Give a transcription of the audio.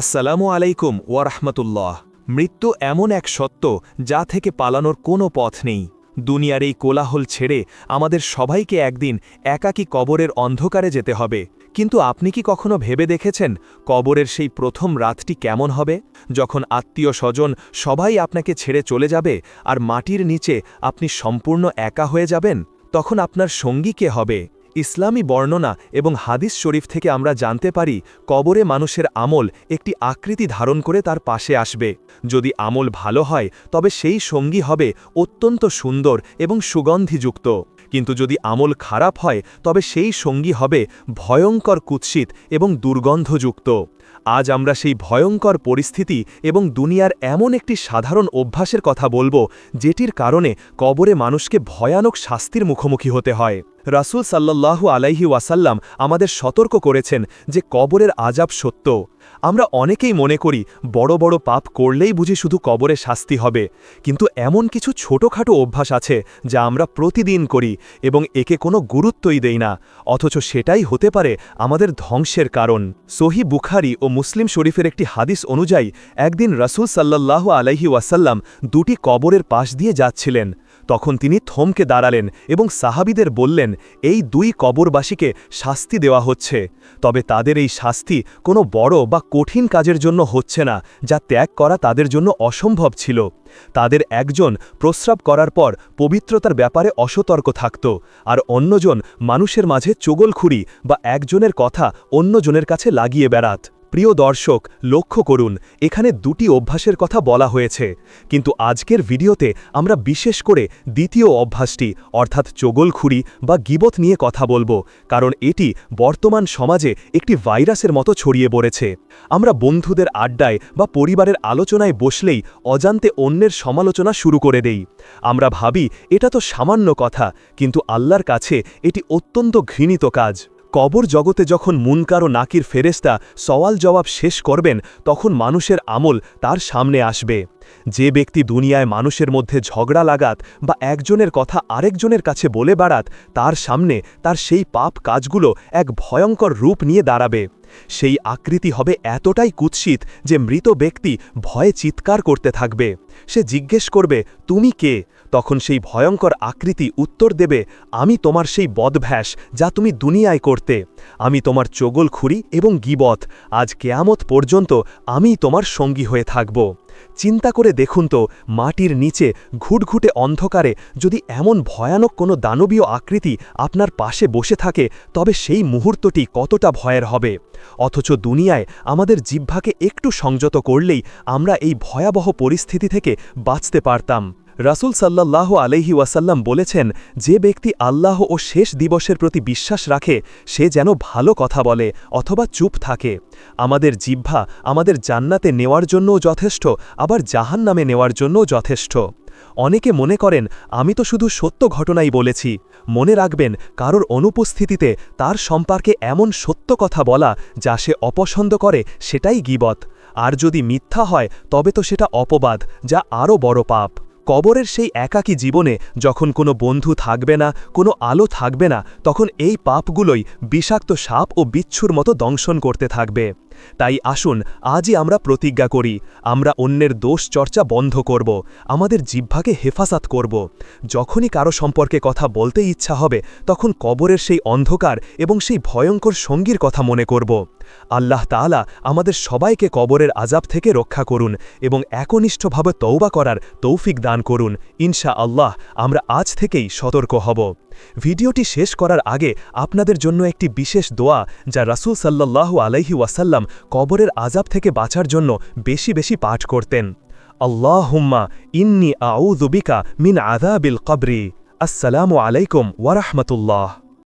আসসালামু আলাইকুম ওয়ারহমতুল্লাহ মৃত্যু এমন এক সত্য যা থেকে পালানোর কোনো পথ নেই। দুনিয়ার এই কোলাহল ছেড়ে আমাদের সবাইকে একদিন একাকী কবরের অন্ধকারে যেতে হবে। কিন্তু আপনি কি কখনো ভেবে দেখেছেন কবরের সেই প্রথম রাতটি কেমন হবে? যখন আত্মীয় স্বজন সবাই আপনাকে ছেড়ে চলে যাবে আর মাটির নিচে আপনি সম্পূর্ণ একা হয়ে যাবেন, তখন আপনার সঙ্গী কে হবে? ইসলামী বর্ণনা এবং হাদিস শরীফ থেকে আমরা জানতে পারি, কবরে মানুষের আমল একটি আকৃতি ধারণ করে তার পাশে আসবে। যদি আমল ভালো হয়, তবে সেই সঙ্গী হবে অত্যন্ত সুন্দর এবং সুগন্ধিযুক্ত। কিন্তু যদি আমল খারাপ হয়, তবে সেই সঙ্গী হবে ভয়ঙ্কর কুৎসিত এবং দুর্গন্ধযুক্ত। আজ আমরা সেই ভয়ঙ্কর পরিস্থিতি এবং দুনিয়ার এমন একটি সাধারণ অভ্যাসের কথা বলব, যেটির কারণে কবরে মানুষকে ভয়ানক শাস্তির মুখোমুখি হতে হয়। রাসুল সাল্লাল্লাহু আলাইহি ওয়াসাল্লাম আমাদের সতর্ক করেছেন যে কবরের আজাব সত্য। আমরা অনেকেই মনে করি বড় বড় পাপ করলেই বুঝি শুধু কবরে শাস্তি হবে। কিন্তু এমন কিছু ছোটখাটো অভ্যাস আছে যা আমরা প্রতিদিন করি এবং একে কোনো গুরুত্বই দেই না। অথচ সেটাই হতে পারে আমাদের ধ্বংসের কারণ। সহি বুখারি ও মুসলিম শরীফের একটি হাদিস অনুযায়ী একদিন রাসুল সাল্লাল্লাহু আলাইহি ওয়াসাল্লাম দুটি কবরের পাশ দিয়ে যাচ্ছিলেন। তখন তিনি থমকে দাঁড়ালেন এবং সাহাবিদের বললেন, এই দুই কবরবাসীকে শাস্তি দেওয়া হচ্ছে। তবে তাদের এই শাস্তি কোনো বড় বা কঠিন কাজের জন্য হচ্ছে না, যা ত্যাগ করা তাদের জন্য অসম্ভব ছিল। তাদের একজন প্রস্রাব করার পর পবিত্রতার ব্যাপারে অসতর্ক থাকত, আর অন্যজন মানুষের মাঝে চোগলখুরি বা একজনের কথা অন্যজনের কাছে লাগিয়ে বেড়াত। প্রিয় দর্শক, লক্ষ্য করুন, এখানে দুটি অভ্যাসের কথা বলা হয়েছে। কিন্তু আজকের ভিডিওতে আমরা বিশেষ করে দ্বিতীয় অভ্যাসটি, অর্থাৎ চোগলখুরি বা গিবত নিয়ে কথা বলব, কারণ এটি বর্তমান সমাজে একটি ভাইরাসের মতো ছড়িয়ে পড়েছে। আমরা বন্ধুদের আড্ডায় বা পরিবারের আলোচনায় বসলেই অজান্তে অন্যের সমালোচনা শুরু করে দেই। আমরা ভাবি, এটা তো সামান্য কথা, কিন্তু আল্লাহর কাছে এটি অত্যন্ত ঘৃণিত কাজ। কবর জগতে যখন মুনকার ও নাকির ফেরেস্তা সওয়াল জবাব শেষ করবেন, তখন মানুষের আমল তার সামনে আসবে। যে ব্যক্তি দুনিয়ায় মানুষের মধ্যে ঝগড়া লাগাত বা একজনের কথা আরেকজনের কাছে বলে বেড়াত, তার সামনে তার সেই পাপ কাজগুলো এক ভয়ঙ্কর রূপ নিয়ে দাঁড়াবে। সেই আকৃতি হবে এতটাই কুৎসিত যে মৃত ব্যক্তি ভয়ে চিৎকার করতে থাকবে। সে জিজ্ঞেস করবে, তুমি কে? তখন সেই ভয়ঙ্কর আকৃতি উত্তর দেবে, আমি তোমার সেই বদভ্যাস যা তুমি দুনিয়ায় করতে। আমি তোমার চগল খুরি এবং গিবত। আজ কেয়ামত পর্যন্ত আমি তোমার সঙ্গী হয়ে থাকব। চিন্তা করে দেখুন তো, মাটির নিচে ঘুটঘুটে অন্ধকারে যদি এমন ভয়ানক কোনো দানবীয় আকৃতি আপনার পাশে বসে থাকে, তবে সেই মুহূর্তটি কতটা ভয়ের হবে? অথচ দুনিয়ায় আমাদের জিহ্বাকে একটু সংযত করলেই আমরা এই ভয়াবহ পরিস্থিতি থেকে বাঁচতে পারতাম। রাসুল সাল্লাহ আলহি ওয়াসাল্লাম বলেছেন, যে ব্যক্তি আল্লাহ ও শেষ দিবসের প্রতি বিশ্বাস রাখে, সে যেন ভালো কথা বলে অথবা চুপ থাকে। আমাদের জিহ্বা আমাদের জান্নাতে নেওয়ার জন্যও যথেষ্ট, আবার জাহান নামে নেওয়ার জন্যও যথেষ্ট। অনেকে মনে করেন, আমি তো শুধু সত্য ঘটনাই বলেছি। মনে রাখবেন, কারোর অনুপস্থিতিতে তার সম্পর্কে এমন সত্য কথা বলা, যা সে অপছন্দ করে, সেটাই গিবত। আর যদি মিথ্যা হয়, তবে তো সেটা অপবাদ, যা আরও বড় পাপ। কবরের সেই একাকী জীবনে যখন কোনো বন্ধু থাকবে না, কোনো আলো থাকবে না, তখন এই পাপগুলোই বিষাক্ত সাপ ও বিচ্ছুর মতো দংশন করতে থাকবে। তাই আসুন, আজই আমরা প্রতিজ্ঞা করি, আমরা অন্যের দোষ চর্চা বন্ধ করব, আমাদের জিহ্বাকে হেফাজত করব। যখনই কারও সম্পর্কে কথা বলতে ইচ্ছা হবে, তখন কবরের সেই অন্ধকার এবং সেই ভয়ঙ্কর সঙ্গীর কথা মনে করব। আল্লাহ তালা আমাদের সবাইকে কবরের আজাব থেকে রক্ষা করুন এবং একনিষ্ঠভাবে তৌবা করার তৌফিক দান করুন। ইনশা আল্লাহ আমরা আজ থেকেই সতর্ক হব। ভিডিওটি শেষ করার আগে আপনাদের জন্য একটি বিশেষ দোয়া যা রাসুল সাল্লাল্লাহু আলাইহি ওয়াসাল্লাম কবরের আজাব থেকে বাঁচার জন্য বেশি বেশি পাঠ করতেন। আল্লাহ আল্লাহুম্মা ইন্নি আউযুবিকা মিন আযাবিল কবরি। আসসালামু আলাইকুম ওয়ারাহমাতুল্লাহ